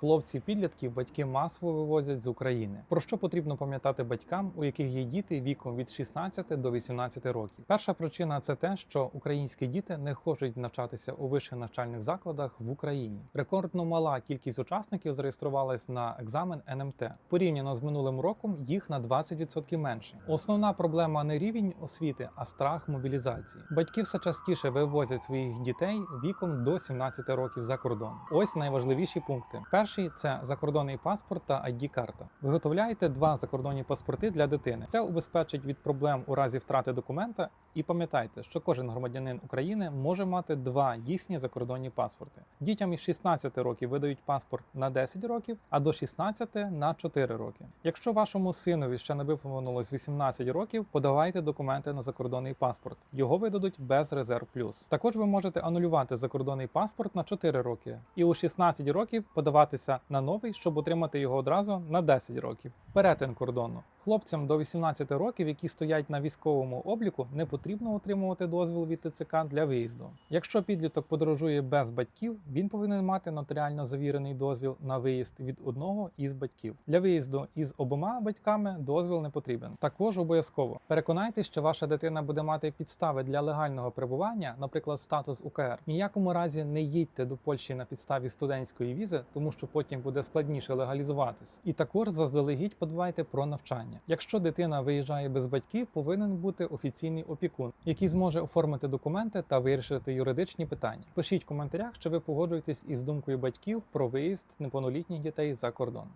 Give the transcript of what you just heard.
Хлопці підлітків батьки масово вивозять з України. Про що потрібно пам'ятати батькам, у яких є діти віком від 16 до 18 років? Перша причина це те, що українські діти не хочуть навчатися у вищих навчальних закладах в Україні. Рекордно мала кількість учасників зареєструвалась на екзамен НМТ. Порівняно з минулим роком їх на 20% менше. Основна проблема не рівень освіти, а страх мобілізації. Батьки все частіше вивозять своїх дітей віком до 17 років за кордон. Ось найважливіші пункти. Перший це закордонний паспорт та id карта Виготовляйте два закордонні паспорти для дитини. Це убезпечить від проблем у разі втрати документа. І пам'ятайте, що кожен громадянин України може мати два дійсні закордонні паспорти. Дітям із 16 років видають паспорт на 10 років, а до 16 на 4 роки. Якщо вашому синові ще не виповнилось 18 років, подавайте документи на закордонний паспорт. Його видадуть без резерв плюс. Також ви можете анулювати закордонний паспорт на 4 роки і у 16 років подаватися на новий, щоб отримати його одразу на 10 років. Перетин кордону. Хлопцям до 18 років, які стоять на військовому обліку, не потрібно отримувати дозвіл від ТЦК для виїзду. Якщо підліток подорожує без батьків, він повинен мати нотаріально завірений дозвіл на виїзд від одного із батьків. Для виїзду із обома батьками дозвіл не потрібен. Також обов'язково переконайтесь, що ваша дитина буде мати підстави для легального перебування, наприклад, статус УКР. Ніякому разі не їдьте до Польщі на підставі студентської візи, тому що потім буде складніше легалізуватись. І також заздалегідь подбайте про навчання. Якщо дитина виїжджає без батьків, повинен бути офіційний опікун, який зможе оформити документи та вирішити юридичні питання. Пишіть в коментарях, що ви погоджуєтесь із думкою батьків про виїзд неповнолітніх дітей за кордон.